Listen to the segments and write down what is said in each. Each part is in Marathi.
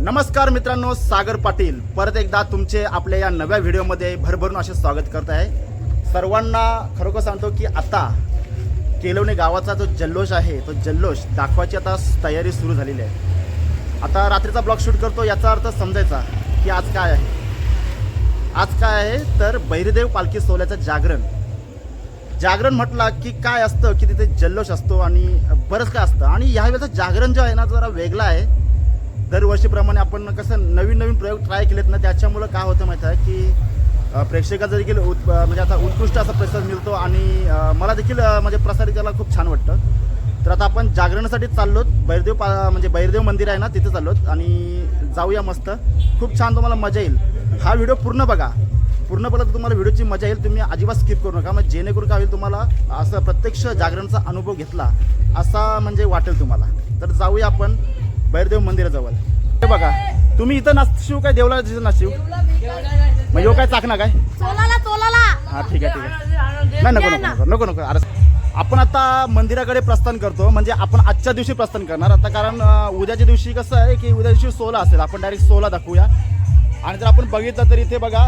नमस्कार मित्रांनो सागर पाटील. परत एकदा तुमचे आपल्या या नव्या व्हिडिओमध्ये भरभरून असे स्वागत करत आहे. सर्वांना खरोखर सांगतो की आता केलवणे गावाचा जो जल्लोष आहे तो जल्लोष दाखवायची आता तयारी सुरू झालेली आहे. आता रात्रीचा ब्लॉग शूट करतो याचा अर्थ समजायचा की आज काय आहे? आज काय आहे? तर बैरदेव पालखी सोहळ्याचं जागरण. जागरण म्हटलं की काय असतं की तिथे जल्लोष असतो आणि बरंच काय असतं. आणि ह्यावेळेचं जागरण जे आहे ना जरा वेगळं आहे. दरवर्षीप्रमाणे आपण कसं नवीन नवीन प्रयोग ट्राय केलेत ना त्याच्यामुळं काय होतं माहीत आहे की प्रेक्षकाचा देखील उत् म्हणजे आता उत्कृष्ट असा प्रतिसाद मिळतो आणि मला देखील म्हणजे प्रसारित करायला खूप छान वाटतं. तर आता आपण जागरणासाठी चाललोत. बैरदेव पा म्हणजे बैरदेव मंदिर आहे ना तिथे चाललोत. आणि जाऊया मस्त. खूप छान तुम्हाला मजा येईल. हा व्हिडिओ पूर्ण बघा. पूर्ण बघा तर तुम्हाला व्हिडिओची मजा येईल. तुम्ही अजिबात स्किप करू नका. मग जेणेकरून काय होईल तुम्हाला असं प्रत्यक्ष जागरणचा अनुभव घेतला असा म्हणजे वाटेल तुम्हाला. तर जाऊया आपण बैरदेव मंदिराजवळ. हे बघा. तुम्ही इथं नाशिव काय? देवला तिथं नाशिव मग येऊ काय चाकणा काय? चोलाला चोलाला. हा ठीक आहे ठीक आहे. नाही नको नको नको नको नको अरे आपण आता मंदिराकडे प्रस्थान करतो म्हणजे आपण आजच्या दिवशी प्रस्थान करणार. आता कारण उद्याच्या दिवशी कसं आहे की उद्या दिवशी सोला असेल. आपण डायरेक्ट सोला दाखवूया. आणि जर आपण बघितलं तर इथे बघा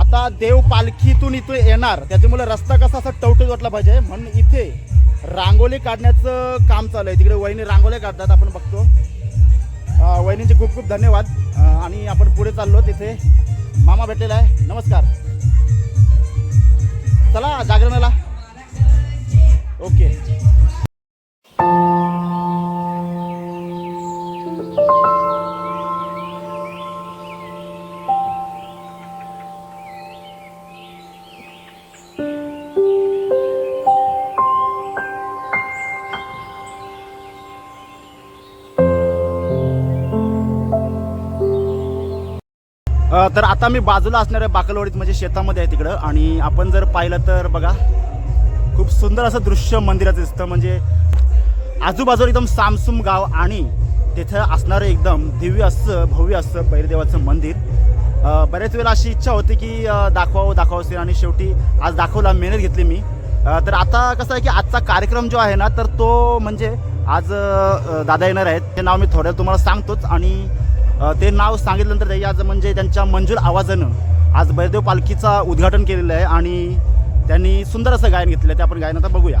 आता देव पालखीतून इथे येणार. त्याच्यामुळे रस्ता कसा असा टवटवीत वाटला पाहिजे. म्हणून इथे रांगोळी काढण्याचं काम चालू आहे. तिकडे वहिनी रांगोळ्या काढतात आपण बघतो. वहिनींचे खूप खूप धन्यवाद. आणि आपण पुढे चाललो तिथे. मामा भेटलेला आहे. नमस्कार. चला जागरणाला. ओके. अ, तर आता मी बाजूला असणाऱ्या बाकलवाडीत म्हणजे शेतामध्ये आहे तिकडं. आणि आपण जर पाहिलं तर बघा खूप सुंदर असं दृश्य मंदिराचं दिसतं. म्हणजे आजूबाजूला एकदम सामसूम गाव आणि तिथं असणारं एकदम दिव्य असं भव्य असं बैरदेवाचं मंदिर. बऱ्याच वेळेला अशी इच्छा होती की दाखवावं दाखवावं असेल. आणि शेवटी आज दाखवला मेहनत घेतली मी. तर आता कसं आहे की आजचा कार्यक्रम जो आहे ना तर तो म्हणजे आज दादा येणार आहेत. ते नाव मी थोड्या तुम्हाला सांगतोच. आणि ते नाव सांगितल्यानंतर त्याची आज म्हणजे त्यांच्या मंजूर आवाजानं आज बैदेव पालखीचा उद्घाटन केलेलं आहे आणि त्यांनी सुंदर असं गायन घेतलं आहे. ते आपण गायन आता बघूया.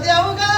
आनंदाचा दिन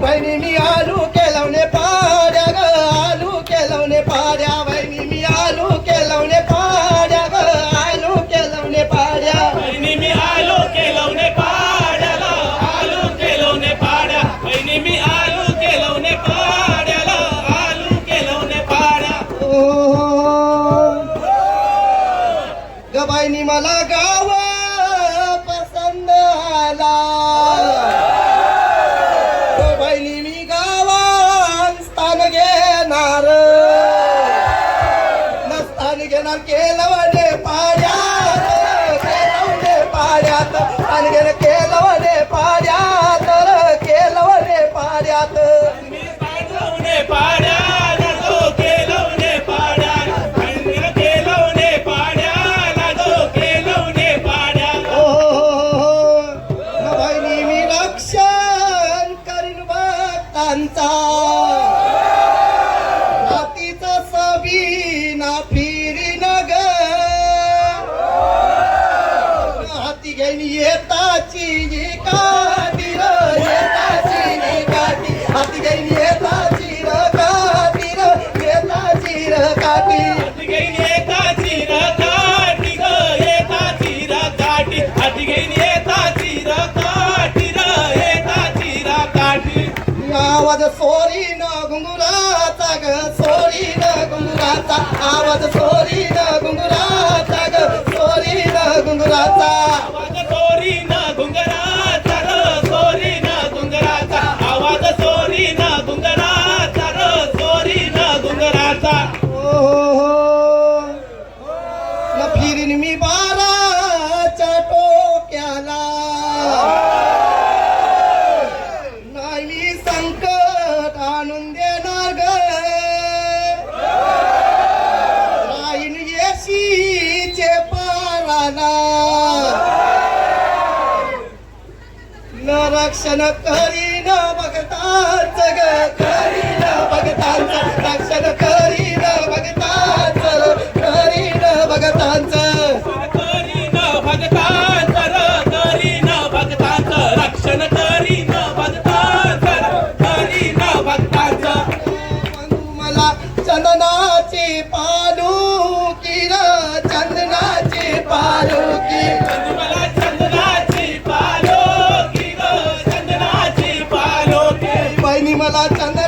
company me. எனக்கு आवाज सोरी न घुंगुराचा ग सोरी न घुंगुराचा. आवाज सोरी न घुंगुराचा ग सोरी न घुंगुराचा. येणार ग राईन येशीचे पाराना न रक्षण करीन बघताच ग. करीन बघताच रक्षण कर मला चंद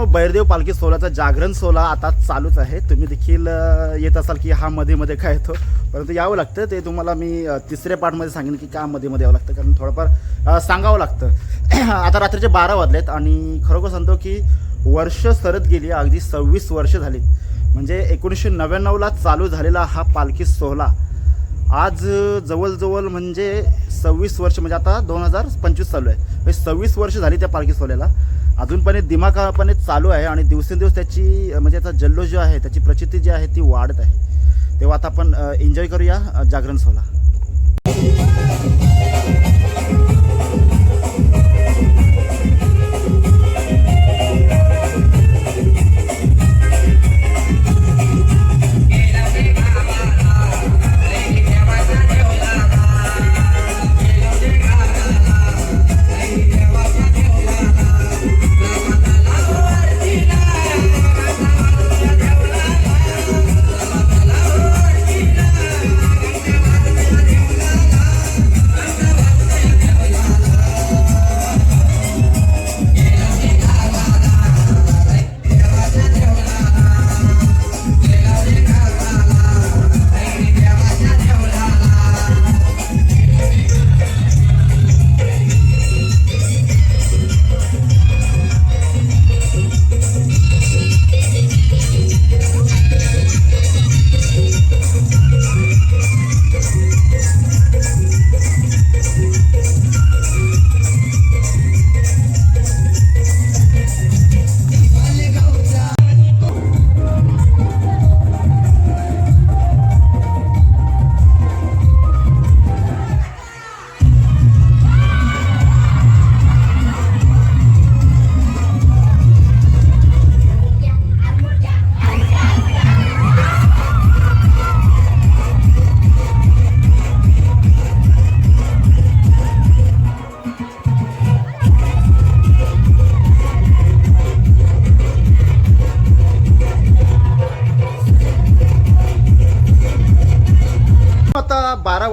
मित्रांनो बैरदेव पालखी सोहळ्याचा जागरण सोहळा आता चालूच आहे. तुम्ही देखील येत असाल की हा मध्ये मध्ये काय येतो? परंतु यावं लागतं ते तुम्हाला मी तिसऱ्या पार्टमध्ये सांगेन की का मध्ये मध्ये यावं लागतं. कारण थोडंफार सांगावं लागतं. आता रात्रीचे बारा वाजलेत आणि खरोखर सांगतो की वर्ष सरत गेली अगदी सव्वीस वर्ष झालीत. म्हणजे एकोणीसशे नव्याण्णवला चालू झालेला हा पालखी सोहळा आज जवळजवळ म्हणजे सव्वीस वर्ष म्हणजे आता दोन हजार पंचवीस चालू आहे. म्हणजे सव्वीस वर्ष झाली त्या पालखी सोहळ्याला. अजूनपणे दिमाखापणे चालू आहे आणि दिवसेंदिवस त्याची म्हणजे त्याचा जल्लोष जो आहे त्याची प्रचिती जी आहे ती वाढत आहे. तेव्हा आता आपण एन्जॉय करूया जागरण सोहळा.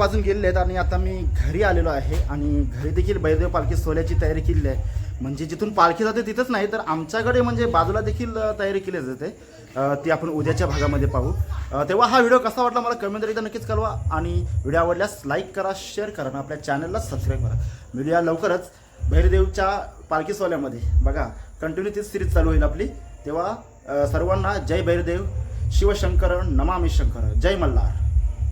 वाजून गेलेले आहेत आणि आता मी घरी आलेलो आहे आणि घरी देखील बैरदेव पालखी सोहळ्याची तयारी केलेली आहे. म्हणजे जिथून पालखी जाते तिथंच नाही तर आमच्याकडे म्हणजे बाजूला देखील तयारी केली जाते. ती आपण उद्याच्या भागामध्ये पाहू. तेव्हा हा व्हिडिओ कसा वाटला मला कमेंट एकदा नक्कीच कळवा आणि व्हिडिओ आवडल्यास लाईक करा शेअर करा आणि आपल्या चॅनलला सबस्क्राईब करा. व्हिडिओ लवकरच भैरदेवच्या पालखी सोहळ्यामध्ये. बघा कंटिन्यू तीच सिरीज चालू होईल आपली. तेव्हा सर्वांना जय भैरदेव शिवशंकर नमामी शंकर. जय मल्हार.